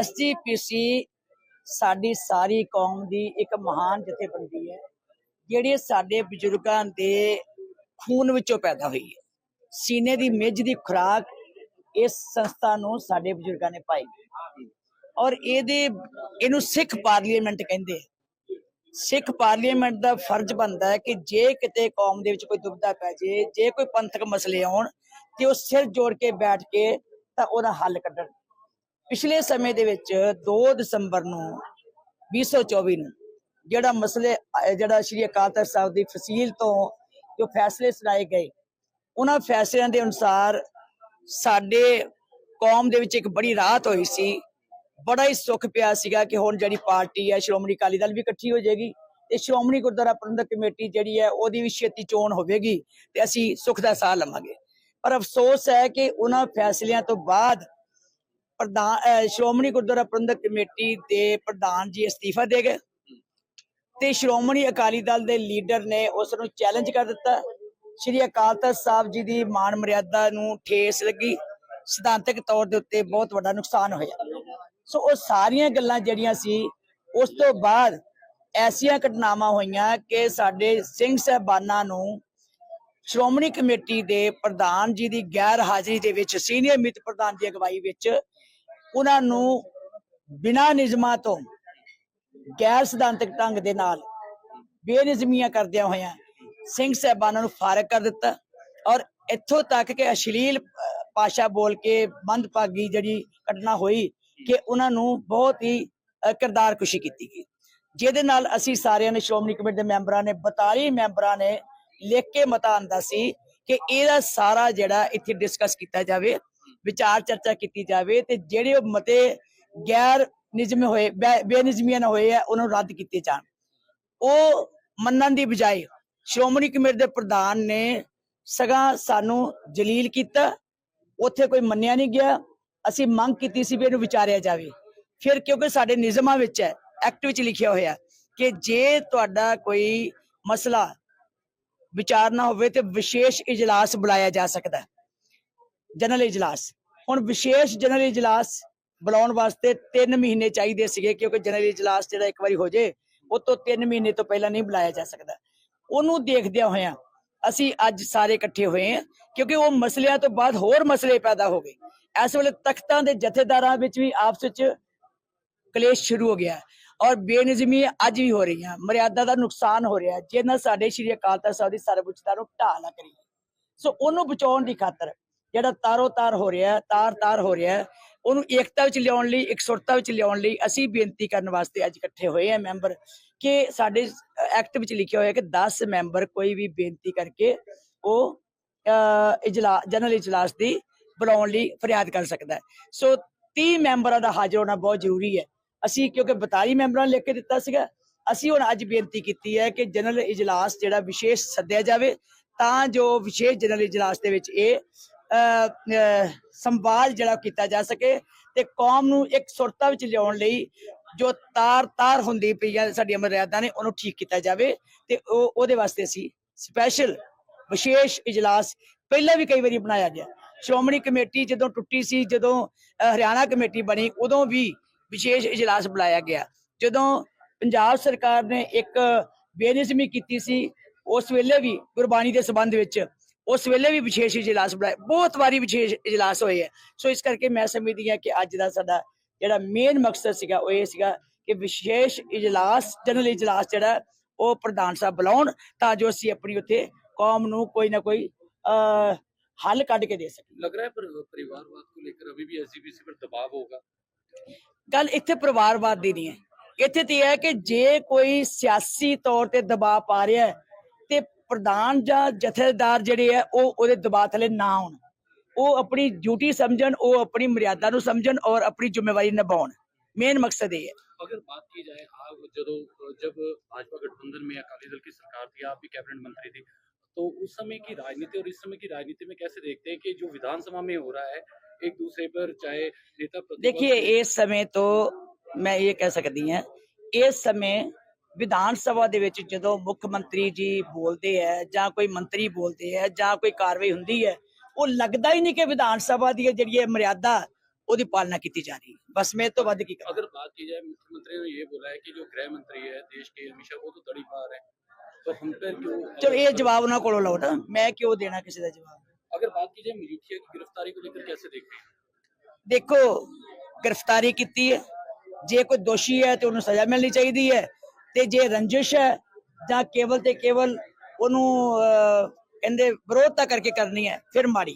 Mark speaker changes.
Speaker 1: SGPC ਸਾਡੀ ਸਾਰੀ ਕੌਮ ਦੀ ਇੱਕ ਮਹਾਨ ਜਥੇਬੰਦੀ ਹੈ, ਜਿਹੜੀ ਸਾਡੇ ਬਜ਼ੁਰਗਾਂ ਦੇ ਖੂਨ ਵਿੱਚੋਂ ਪੈਦਾ ਹੋਈ ਹੈ। ਸੀਨੇ ਦੀ ਮਿੱਝ ਦੀ ਖੁਰਾਕ ਇਸ ਸੰਸਥਾ ਨੂੰ ਸਾਡੇ ਬਜ਼ੁਰਗਾਂ ਨੇ ਪਾਈ ਔਰ ਇਹਦੇ, ਇਹਨੂੰ ਸਿੱਖ ਪਾਰਲੀਮੈਂਟ ਕਹਿੰਦੇ ਸਿੱਖ ਪਾਰਲੀਮੈਂਟ ਦਾ ਫਰਜ਼ ਬਣਦਾ ਹੈ ਕਿ ਜੇ ਕਿਤੇ ਕੌਮ ਦੇ ਵਿੱਚ ਕੋਈ ਦੁਬਿਧਾ ਪੈ ਜੇ ਜੇ ਕੋਈ ਪੰਥਕ ਮਸਲੇ ਆਉਣ ਤੇ ਉਹ ਸਿਰ ਜੋੜ ਕੇ ਬੈਠ ਕੇ ਤਾਂ ਉਹਦਾ ਹੱਲ ਕੱਢਣ। ਪਿਛਲੇ ਸਮੇਂ ਦੇ ਵਿੱਚ 2 ਦਸੰਬਰ ਨੂੰ 2024 ਨੂੰ ਜਿਹੜਾ ਮਸਲੇ, ਜਿਹੜਾ ਸ਼੍ਰੀ ਅਕਾਲ ਤਖਤ ਸਾਹਿਬ ਦੀ ਫਸੀਲ ਤੋਂ ਜੋ ਫੈਸਲੇ ਸੁਣਾਏ ਗਏ, ਉਹਨਾਂ ਫੈਸਲਿਆਂ ਦੇ ਅਨੁਸਾਰ ਸਾਡੇ ਕੌਮ ਦੇ ਵਿੱਚ ਇੱਕ ਬੜੀ ਰਾਹਤ ਹੋਈ ਸੀ। ਬੜਾ ਹੀ ਸੁੱਖ ਪਿਆ ਸੀਗਾ ਕਿ ਹੁਣ ਜਿਹੜੀ ਪਾਰਟੀ ਹੈ, ਸ਼੍ਰੋਮਣੀ ਅਕਾਲੀ ਦਲ ਵੀ ਇਕੱਠੀ ਹੋ ਜਾਏਗੀ ਤੇ ਸ਼੍ਰੋਮਣੀ ਗੁਰਦੁਆਰਾ ਪ੍ਰਬੰਧਕ ਕਮੇਟੀ ਜਿਹੜੀ ਹੈ, ਉਹਦੀ ਵੀ ਛੇਤੀ ਚੋਣ ਹੋਵੇਗੀ ਤੇ ਅਸੀਂ ਸੁੱਖ ਦਾ ਸਾਹ ਲਵਾਂਗੇ। ਪਰ ਅਫਸੋਸ ਹੈ ਕਿ ਉਹਨਾਂ ਫੈਸਲਿਆਂ ਤੋਂ ਬਾਅਦ ਪ੍ਰਧਾਨ ਸ਼੍ਰੋਮਣੀ ਗੁਰਦੁਆਰਾ ਪ੍ਰਬੰਧਕ ਕਮੇਟੀ ਦੇ ਪ੍ਰਧਾਨ ਜੀ ਅਸਤੀਫਾ ਦੇ ਗਏ ਤੇ ਸ਼੍ਰੋਮਣੀ ਅਕਾਲੀ ਦਲ ਦੇ ਲੀਡਰ ਨੇ ਉਸ ਨੂੰ ਚੈਲੰਜ ਕਰ ਦਿੱਤਾ। ਸ਼੍ਰੀ ਅਕਾਲ ਤਖਤ ਸਾਹਿਬ ਜੀ ਦੀ ਮਾਨ ਮਰਿਆਦਾ ਨੂੰ ਠੇਸ ਲੱਗੀ। ਸਿਧਾਂਤਕ ਤੌਰ ਦੇ ਉੱਤੇ ਬਹੁਤ ਵੱਡਾ ਨੁਕਸਾਨ ਹੋਇਆ। ਸੋ ਉਹ ਸਾਰੀਆਂ ਗੱਲਾਂ ਜਿਹੜੀਆਂ ਸੀ, ਉਸ ਤੋਂ ਬਾਅਦ ਐਸੀਆਂ ਘਟਨਾਵਾਂ ਹੋਈਆਂ ਕਿ ਸਾਡੇ ਸਿੰਘ ਸਹਿਬਾਨਾਂ ਨੂੰ ਸ਼੍ਰੋਮਣੀ ਕਮੇਟੀ ਦੇ ਪ੍ਰਧਾਨ ਜੀ ਦੀ ਗੈਰ ਹਾਜ਼ਰੀ ਦੇ ਵਿੱਚ, ਸੀਨੀਅਰ ਮਿਤ ਪ੍ਰਧਾਨ ਦੀ ਅਗਵਾਈ ਵਿੱਚ ਉਹਨਾਂ ਨੂੰ ਬਿਨਾਂ ਨਿਯਮਾਂ ਤੋਂ ਗੈਰ ਸਿਧਾਂਤਕ ਢੰਗ ਦੇ ਨਾਲ ਬੇਨਿਯਮੀਆਂ ਕਰਦਿਆਂ ਹੋਇਆਂ ਸਿੰਘ ਸਾਹਿਬਾਨਾਂ ਨੂੰ ਫਾਰਗ ਕਰ ਦਿੱਤਾ ਔਰ ਇੱਥੋਂ ਤੱਕ ਕਿ ਅਸ਼ਲੀਲ ਅਹ, ਭਾਸ਼ਾ ਬੋਲ ਕੇ ਮੰਦਭਾਗੀ ਜਿਹੜੀ ਘਟਨਾ ਹੋਈ ਕਿ ਉਹਨਾਂ ਨੂੰ ਬਹੁਤ ਹੀ ਕਿਰਦਾਰ ਕੁਸ਼ੀ ਕੀਤੀ ਗਈ। ਜਿਹਦੇ ਨਾਲ ਅਸੀਂ ਸਾਰਿਆਂ ਨੇ ਸ਼੍ਰੋਮਣੀ ਕਮੇਟੀ ਦੇ ਮੈਂਬਰਾਂ ਨੇ 42 ਮੈਂਬਰਾਂ ਨੇ ਲਿਖ ਕੇ ਮਤਾ ਆਂਦਾ ਸੀ ਕਿ ਇਹਦਾ ਸਾਰਾ ਜਿਹੜਾ ਇੱਥੇ ਡਿਸਕਸ ਕੀਤਾ ਜਾਵੇ ਵਿਚਾਰ ਚਰਚਾ ਕੀਤੀ ਜਾਵੇ ਤੇ ਜਿਹੜੇ ਉਹ ਮਤੇ ਗੈਰ ਨਿਯਮ ਹੋਏ ਬੇਨਿਯਮੀਆਂ ਹੋਏ ਆ, ਉਹਨਾਂ ਨੂੰ ਰੱਦ ਕੀਤੇ ਜਾਣ। ਉਹ ਮੰਨਣ ਦੀ ਬਜਾਏ ਸ਼੍ਰੋਮਣੀ ਕਮੇਟੀ ਦੇ ਪ੍ਰਧਾਨ ਨੇ ਸਗਾ ਸਾਨੂੰ ਜਲੀਲ ਕੀਤਾ, ਉੱਥੇ ਕੋਈ ਮੰਨਿਆ ਨਹੀਂ ਗਿਆ, ਅਸੀਂ ਮੰਗ ਕੀਤੀ ਸੀ ਵੀ ਇਹਨੂੰ ਵਿਚਾਰਿਆ ਜਾਵੇ। ਫਿਰ ਕਿਉਂਕਿ ਸਾਡੇ ਨਿਯਮਾਂ ਵਿੱਚ ਹੈ, ਐਕਟ ਵਿੱਚ ਲਿਖਿਆ ਹੋਇਆ ਕਿ ਜੇ ਤੁਹਾਡਾ ਕੋਈ ਮਸਲਾ ਵਿਚਾਰਨਾ ਹੋਵੇ ਤੇ ਵਿਸ਼ੇਸ਼ ਇਜਲਾਸ ਬੁਲਾਇਆ ਜਾ ਸਕਦਾ ਜਨਰਲ ਇਜਲਾਸ। ਹੁਣ ਵਿਸ਼ੇਸ਼ ਜਨਰਲ ਇਜਲਾਸ ਬੁਲਾਉਣ ਵਾਸਤੇ 3 ਮਹੀਨੇ ਚਾਹੀਦੇ ਸੀਗੇ ਕਿਉਂਕਿ ਜਨਰਲ ਇਜਲਾਸ ਜਿਹੜਾ ਇੱਕ ਵਾਰੀ ਹੋ ਜੇ ਉਹ ਤੋਂ 3 ਮਹੀਨੇ ਤੋਂ ਪਹਿਲਾਂ ਨਹੀਂ ਬੁਲਾਇਆ ਜਾ ਸਕਦਾ। ਉਹਨੂੰ ਦੇਖਦਿਆਂ ਹੋਇਆਂ ਅਸੀਂ ਅੱਜ ਸਾਰੇ ਇਕੱਠੇ ਹੋਏ ਹਾਂ ਕਿਉਂਕਿ ਉਹ ਮਸਲਿਆਂ ਤੋਂ ਬਾਅਦ ਹੋਰ ਮਸਲੇ ਪੈਦਾ ਹੋ ਗਏ। ਇਸ ਵੇਲੇ ਤਖਤਾਂ ਦੇ ਜਥੇਦਾਰਾਂ ਵਿੱਚ ਵੀ ਆਪਸ ਵਿੱਚ ਕਲੇਸ਼ ਸ਼ੁਰੂ ਹੋ ਗਿਆ ਔਰ ਬੇਨਿਜ਼ਮੀ ਅੱਜ ਵੀ ਹੋ ਰਹੀਆਂ ਮਰਿਆਦਾ ਦਾ ਨੁਕਸਾਨ ਹੋ ਰਿਹਾ ਹੈ, ਜਿਹਨਾਂ ਸਾਡੇ ਸ਼੍ਰੀ ਅਕਾਲ ਤਖਤ ਸਾਹਿਬ ਦੀ ਸਰਵਉੱਚਤਾ ਨੂੰ ਢਾਹ ਨਾ ਕਰੀਏ। ਸੋ ਉਹਨੂੰ ਬਚਾਉਣ ਦੀ ਖਾਤਰ ਜਿਹੜਾ ਤਾਰੋ ਤਾਰ ਹੋ ਰਿਹਾ ਤਾਰ ਤਾਰ ਹੋ ਰਿਹਾ, ਉਹਨੂੰ ਏਕਤਾ ਵਿੱਚ ਲਿਆਉਣ ਲਈ, ਇਕਸੁਰਤਾ ਵਿੱਚ ਲਿਆਉਣ ਲਈ ਅਸੀਂ ਬੇਨਤੀ ਕਰਨ ਵਾਸਤੇ ਅੱਜ ਇਕੱਠੇ ਹੋਏ ਹਾਂ ਮੈਂਬਰ ਕਿ ਸਾਡੇ ਐਕਟ ਵਿੱਚ ਲਿਖਿਆ ਹੋਇਆ ਕਿ 10 ਮੈਂਬਰ ਕੋਈ ਵੀ ਬੇਨਤੀ ਕਰਕੇ ਉਹ ਇਜਲਾਸ ਜਨਰਲ ਇਜਲਾਸ ਦੀ ਬੁਲਾਉਣ ਲਈ ਫਰਿਆਦ ਕਰ ਸਕਦਾ ਹੈ। ਸੋ 30 ਮੈਂਬਰਾਂ ਦਾ ਹਾਜ਼ਰ ਹੋਣਾ ਬਹੁਤ ਜ਼ਰੂਰੀ ਹੈ। ਅਸੀਂ ਕਿਉਂਕਿ 42 ਮੈਂਬਰਾਂ ਨੇ ਲਿਖ ਕੇ ਦਿੱਤਾ ਸੀਗਾ, ਅਸੀਂ ਹੁਣ ਅੱਜ ਬੇਨਤੀ ਕੀਤੀ ਹੈ ਕਿ ਜਨਰਲ ਇਜਲਾਸ ਜਿਹੜਾ ਵਿਸ਼ੇਸ਼ ਸੱਦਿਆ ਜਾਵੇ, ਤਾਂ ਜੋ ਵਿਸ਼ੇਸ਼ ਜਨਰਲ ਇਜਲਾਸ ਦੇ ਵਿੱਚ ਇਹ ਸੰਵਾਦ ਜਿਹੜਾ ਕੀਤਾ ਜਾ ਸਕੇ ਤੇ ਕੌਮ ਨੂੰ ਇੱਕ ਸੁਰਤਾ ਵਿੱਚ ਲਿਆਉਣ ਲਈ ਜੋ ਤਾਰ ਤਾਰ ਹੁੰਦੀ ਪਈ ਹੈ ਸਾਡੀਆਂ ਮਰਿਆਦਾ ਨੇ, ਉਹਨੂੰ ਠੀਕ ਕੀਤਾ ਜਾਵੇ ਤੇ ਉਹ, ਉਹਦੇ ਵਾਸਤੇ ਅਸੀਂ ਸਪੈਸ਼ਲ ਵਿਸ਼ੇਸ਼ ਇਜਲਾਸ ਪਹਿਲਾਂ ਵੀ ਕਈ ਵਾਰੀ ਬਣਾਇਆ ਗਿਆ। ਸ਼੍ਰੋਮਣੀ ਕਮੇਟੀ ਜਦੋਂ ਟੁੱਟੀ ਸੀ, ਜਦੋਂ ਹਰਿਆਣਾ ਕਮੇਟੀ ਬਣੀ, ਉਦੋਂ ਵੀ ਵਿਸ਼ੇਸ਼ ਇਜਲਾਸ ਬੁਲਾਇਆ ਗਿਆ। ਜਦੋਂ ਪੰਜਾਬ ਸਰਕਾਰ ਨੇ ਇੱਕ ਬੇਨਿਜ਼ਮੀ ਕੀਤੀ ਸੀ, ਉਸ ਵੇਲੇ ਵੀ ਗੁਰਬਾਣੀ ਦੇ ਸੰਬੰਧ ਵਿੱਚ ਉਸ ਵੇਲੇ ਵੀ ਵਿਸ਼ੇਸ਼ ਇਜਲਾਸ ਬੁਲਾਏ ਬਹੁਤ ਵਾਰੀ ਵਿਸ਼ੇਸ਼ ਇਜਲਾਸ ਹੋਏ ਹੈ ਸੋ ਇਸ ਕਰਕੇ ਮੈਂ ਸਮਝਦੀ ਹਾਂ ਕਿ ਅੱਜ ਦਾ ਸਾਡਾ ਜਿਹੜਾ ਮੇਨ ਮਕਸਦ ਸੀਗਾ ਉਹ ਇਹ ਸੀਗਾ ਕਿ ਵਿਸ਼ੇਸ਼ ਇਜਲਾਸ ਜਨਰਲ ਇਜਲਾਸ ਜਿਹੜਾ ਉਹ ਪ੍ਰਧਾਨ ਸਾਹਿਬ ਬੁਲਾਉਣ ਤਾਂ ਜੋ ਅਸੀਂ ਆਪਣੀ ਉੱਥੇ ਕੌਮ ਨੂੰ ਕੋਈ ਨਾ ਕੋਈ ਹੱਲ ਕੱਢ ਕੇ ਦੇ ਸਕੀਏ
Speaker 2: ਲੱਗ ਰਿਹਾ ਹੈ ਪਰਿਵਾਰਵਾਦ ਨੂੰ ਲੈ ਕੇ ਅਭੀ ਵੀ ਐਸਜੀਪੀਸੀ ਪਰ ਦਬਾਅ ਹੋਗਾ
Speaker 1: ਗੱਲ ਇੱਥੇ ਪਰਿਵਾਰਵਾਦ ਦੀ ਨਹੀਂ ਹੈ ਇੱਥੇ ਤੇ ਇਹ ਹੈ ਕਿ ਜੇ ਕੋਈ ਸਿਆਸੀ ਤੌਰ ਤੇ ਦਬਾਅ ਪਾ ਰਿਹਾ ਹੈ प्रधान ਜਾਂ ਜਥੇਦਾਰ ਜਿਹੜੇ ਆ ਉਹ ਉਹਦੇ ਦਬਾਅ ਥਲੇ ਨਾ ਆਉਣ। ਉਹ ਆਪਣੀ अपनी मर्यादा ਉਹ और अपनी जिम्मेवारी नभा मेन मकसद ये है
Speaker 2: अगर बात की जाए आप जो जब भाजपा गठबंधन में अकाली दल की सरकार थी आप भी कैबिनेट मंत्री थी तो उस समय की राजनीति और इस समय की राजनीति में कैसे देखते हैं कि जो विधानसभा में हो रहा है एक दूसरे पर चाहे नेता
Speaker 1: देखिए इस समय तो मैं ये कह सकती हूँ इस समय ਵਿਧਾਨ ਸਭਾ ਦੇ ਵਿੱਚ ਜਦੋਂ ਮੁੱਖ ਮੰਤਰੀ ਜੀ ਬੋਲਦੇ ਹੈ ਜਾਂ ਕੋਈ ਮੰਤਰੀ ਬੋਲਦੇ ਹੈ ਜਾਂ ਕੋਈ ਕਾਰਵਾਈ ਹੁੰਦੀ ਹੈ ਉਹ ਲੱਗਦਾ ਹੀ ਨਹੀਂ ਕਿ ਵਿਧਾਨ ਸਭਾ ਦੀ ਜਿਹੜੀ ਇਹ ਮਰਿਆਦਾ ਉਹਦੀ ਪਾਲਣਾ ਕੀਤੀ ਜਾ ਰਹੀ ਹੈ ਬਸ ਮੈਂ ਇਹ ਤੋਂ ਵੱਧ ਕੀ ਕਰਾਂ
Speaker 2: अगर बात की जाए मुख्यमंत्री ने ये बोला है कि जो गृह मंत्री है देश के अमित शाह वो तो तड़ी पार है तो हम पर क्यों
Speaker 1: ਚਲੋ ਇਹ ਜਵਾਬ ਉਹਨਾਂ ਕੋਲੋਂ ਲਓ ਨਾ ਮੈਂ ਕਿਉਂ ਦੇਣਾ ਕਿਸੇ ਦਾ ਜਵਾਬ
Speaker 2: अगर बात की जाए मजीठिया की गिरफ्तारी को लेकर कैसे देखते हैं
Speaker 1: ਦੇਖੋ ਗ੍ਰਿਫਤਾਰੀ ਕੀਤੀ ਹੈ ਜੇ ਕੋਈ ਦੋਸ਼ੀ ਹੈ ਤੇ ਉਹਨੂੰ ਸਜ਼ਾ ਮਿਲਣੀ ਚਾਹੀਦੀ ਹੈ ਤੇ ਜੇ ਰੰਜਿਸ਼ ਹੈ ਜਾਂ ਕੇਵਲ ਤੇ ਕੇਵਲ ਉਹਨੂੰ ਕਹਿੰਦੇ ਵਿਰੋਧਤਾ ਕਰਕੇ ਕਰਨੀ ਹੈ, ਫਿਰ ਮਾਰੀ